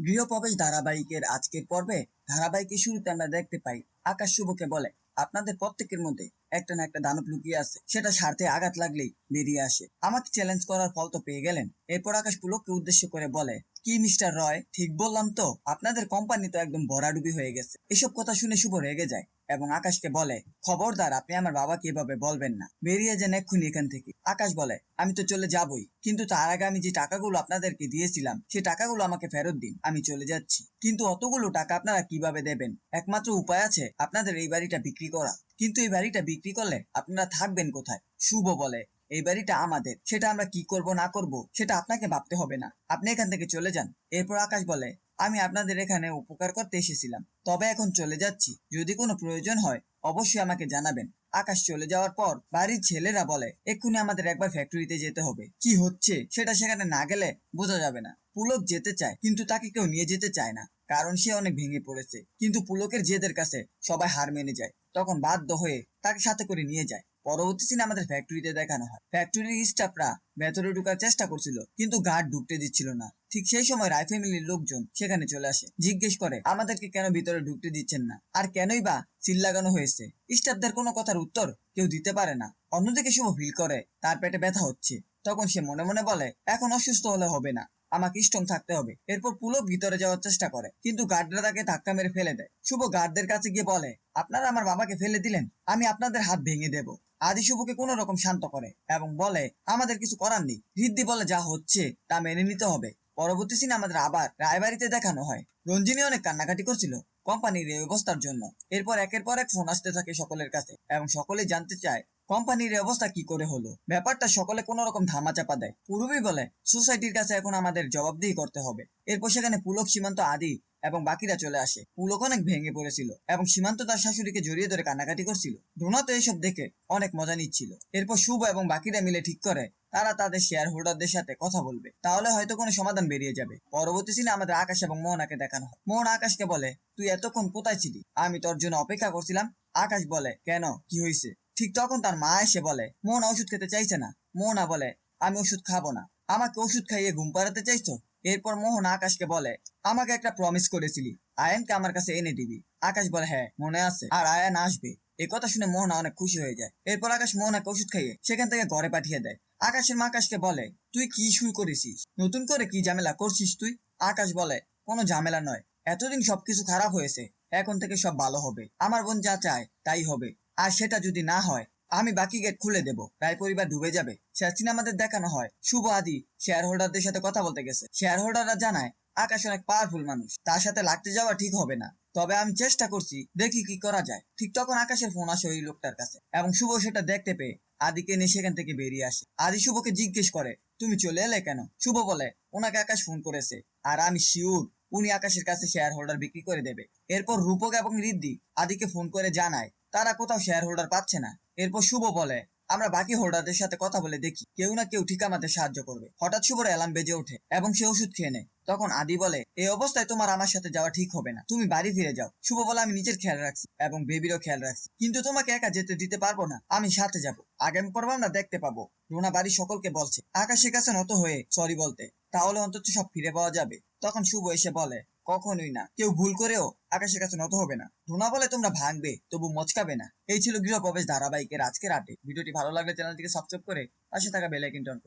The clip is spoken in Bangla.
গৃহপ্রবেশ ধারাবাহিকের আজকের পর্বে ধারাবাহিকের শুরুতে আমরা দেখতে পাই আকাশ শুভকে বলে, আপনাদের প্রত্যেকের মধ্যে একটা না একটা দানব লুকিয়ে আছে। সেটা স্বার্থে আঘাত লাগলেই বেরিয়ে আসে। আমাকে চ্যালেঞ্জ করার ফল তো পেয়ে গেলেন। এরপর আকাশ পুলককে উদ্দেশ্য করে বলে, কি মিস্টার রয়? ঠিক বললাম তো, আপনাদের কোম্পানি তো একদম ভরাডুবি হয়ে গেছে। এসব কথা শুনে শুভ রেগে যায়। এবং আকাশকে বলে, খবরদার, আপনি আমার বাবাকে এভাবে বলবেন না। বেরিয়ে যান এক্ষুনি এখান থেকে। আকাশ বলে, আমি তো চলে যাবই, কিন্তু তার আগে আমি যে টাকাগুলো আপনাদেরকে দিয়েছিলাম সেই টাকাগুলো আমাকে ফেরত দিন, আমি চলে যাচ্ছি। কিন্তু অতগুলো টাকা আপনারা কীভাবে দেবেন? একমাত্র উপায় আছে, আপনাদের এই বাড়িটা বিক্রি করা। কিন্তু এই বাড়িটা বিক্রি করলে আপনারা থাকবেন কোথায়? শুভ বলে, এই বাড়িটা আমাদের, সেটা আমরা কি করব না করব, সেটা আপনাকে ভাবতে হবে না। আপনি এখান থেকে চলে যান। এরপর আকাশ বলে আমি আপনাদের এখানে উপকার করতে এসেছিলাম। তবে এখন চলে যাচ্ছি। যদি কোনো প্রয়োজন হয়, অবশ্যই আমাকে জানাবেন। আকাশ চলে যাওয়ার পর বাড়ির ছেলেরা বলে, এক্ষুনি আমাদের একবার ফ্যাক্টরিতে যেতে হবে। কি হচ্ছে? সেটা সেখানে না গেলে বোঝা যাবে না। পুলক যেতে চায়, কিন্তু তাকে কেউ নিয়ে যেতে চায় না। কারণ সে অনেক ভেঙে পড়েছে। কিন্তু পুলকের জেদের কাছে সবাই হার মেনে যায়। তখন বাধ্য হয়ে তাকে সাথে করে নিয়ে যায়। পরবর্তী সিনে আমাদের ফ্যাক্টরিতে দেখানো হয়। ফ্যাক্টরির স্টাফরা ভেতরে ঢুকার চেষ্টা করছিল, কিন্তু গার্ড ঢুকতে দিচ্ছিল না। ঠিক সেই সময় রায় ফ্যামিলির লোকজন সেখানে চলে আসে, জিজ্ঞেস করে, আমাদেরকে কেন ভিতরে ঢুকতে দিচ্ছেন না? আর কেনই বা সিল লাগানো হয়েছে? স্টাফদের কোনো কথার উত্তর কেউ দিতে পারে না। অন্যদিকে শুভ ফিল করে, তার পেটে ব্যথা হচ্ছে। তখন সে মনে মনে বলে, এখন অসুস্থ হলে হবে না। আমাকে স্ট্রং থাকতে হবে। এরপর পুলক ভিতরে যাওয়ার চেষ্টা করে, কিন্তু গার্ডরা তাকে ধাক্কা মেরে ফেলে দেয়। শুভ গার্ডদের কাছে গিয়ে বলে, আপনারা আমার বাবাকে ফেলে দিলেন। আমি আপনাদের হাত ভেঙে দেব। আদি শুভকে কোন রকম শান্ত করে এবং বলে, আমাদের কিছু করার নেই। রিদ্ধি বলে, যা হচ্ছে, তা মেনে নিতে হবে। পরবর্তী সিনে আমাদের আবার রায়বাড়িতে দেখানো হয়। রঞ্জিনী অনেক কান্নাকাটি করছিল কোম্পানির এই অবস্থার জন্য। এরপর একের পর এক ফোন আসতে থাকে সকলের কাছে এবং সকলে জানতে চায়, কোম্পানির অবস্থা কি করে হলো? ব্যাপারটা সকলে কোনো রকম ধামা চাপা দেয়। পূর্বী বলে, সোসাইটির কাছে এখন আমাদের জবাবদিহি করতে হবে। এরপর সেখানে পুলক, সীমান্ত আদি এবং বাকিরা চলে আসে। পুলক অনেক ভেঙে পড়েছিল এবং সীমান্ত তার শাশুড়িকে জড়িয়ে ধরে কান্নাকাটি করছিল। ডোনা তো এসব দেখে অনেক মজা নিচ্ছিল। এরপর শুভ এবং বাকিরা মিলে ঠিক করে তারা তাদের শেয়ার হোল্ডারদের সাথে কথা বলবে। তাহলে হয়তো কোনো সমাধান বেরিয়ে যাবে। পরবর্তী সিনে আমাদের আকাশ এবং মোহনাকে দেখানো হয়। মোহন আকাশকে বলে, তুই এতক্ষণ কোথায় ছিলি? আমি তোর জন্য অপেক্ষা করছিলাম। আকাশ বলে, কেন? কি হয়েছে? ঠিক তখন তার মা এসে বলে মোহনা ওষুধ খেতে চাইছে না। মোহনা বলে, আমি ওষুধ খাব না। আমাকে ওষুধ খাইয়ে ঘুম পাড়াতে চাইছো? এরপর মোহন আকাশকে বলে, আমাকে একটা প্রমিস করেছিলি, আয়নকে আমার কাছে এনে দিবি। আকাশ বলে হ্যাঁ মনে আছে। আর আয়ান আসবে। এই কথা শুনে মোহনা অনেক খুশি হয়ে যায়। এরপর আকাশ মোহনাকে ওষুধ খাইয়ে সেখান থেকে ঘরে পাঠিয়ে দেয়। আকাশের মা আকাশকে বলে, তুই কি শুরু করেছিস? নতুন করে কি ঝামেলা করছিস তুই? আকাশ বলে, কোনো ঝামেলা নয়। এতদিন সবকিছু খারাপ হয়েছে। এখন থেকে সব ভালো হবে। আমার বোন যা চায়, তাই হবে। আর সেটা যদি না হয় আমি বাকি গেট খুলে দেব। রায় পরিবার ডুবে যাবে। শেষ আমাদের দেখানো হয়। শুভ আদি শেয়ার হোল্ডারদের সাথে কথা বলতে গেছে। শেয়ার হোল্ডাররা জানায় আকাশ অনেক পাওয়ারফুল মানুষ। তার সাথে লাগতে যাওয়া ঠিক হবে না। তবে আমি চেষ্টা করছি, দেখি কি করা যায়। ঠিক তখন আকাশের ফোন আসে ওই লোকটার কাছে। এবং শুভ সেটা দেখতে পেয়ে আদিকে নিয়ে সেখান থেকে বেরিয়ে আসে। আদি শুভকে জিজ্ঞেস করে, তুমি চলে এলে কেন? শুভ বলে, ওনাকে আকাশ ফোন করেছে। আর আমি শিওর উনি আকাশের কাছে শেয়ার হোল্ডার বিক্রি করে দেবে। এরপর রূপক এবং রিদ্ধি আদিকে ফোন করে জানায় তারা কোথাও শেয়ার হোল্ডার পাচ্ছে না। এরপর শুভ বলে, আমরা বাকি হোল্ডারদের সাথে কথা বলে দেখি। কেউ না কেউ ঠিক আমাদের সাহায্য করবে। হঠাৎ শুভর অ্যালার্ম বেজে ওঠে এবং সে ওষুধ খেয়ে নেয়। তখন আদি বলে, এই অবস্থায় তোমার আমার সাথে যাওয়া ঠিক হবে না। তুমি বাড়ি ফিরে যাও। শুভ বলে, আমি নিজের খেয়াল রাখছি এবং বেবিরও খেয়াল রাখছি। কিন্তু তোমাকে একা যেতে দিতে পারব না। আমি সাথে যাব। আগামী পর্ব আমরা দেখতে পাবো। রুনা বাড়ির সকলকে বলছে, আকাশের কাছে নত হয়ে সরি বলতে, তাহলে অন্তত সব ফিরে পাওয়া যাবে। তখন শুভ এসে বলে কখনোই না। কেউ ভুল করেও আকাশের কাছে নত হবে না। ধোনা বলে তোমরা ভাঙবে, তবু মচকাবে না। এই ছিল গৃহপ্রবেশ ধারাবাহিকের আজকের আটে ভিডিওটি ভালো লাগলে চ্যানেলটিকে সাবস্ক্রাইব করে পাশে থাকা বেল আইকনটি করুন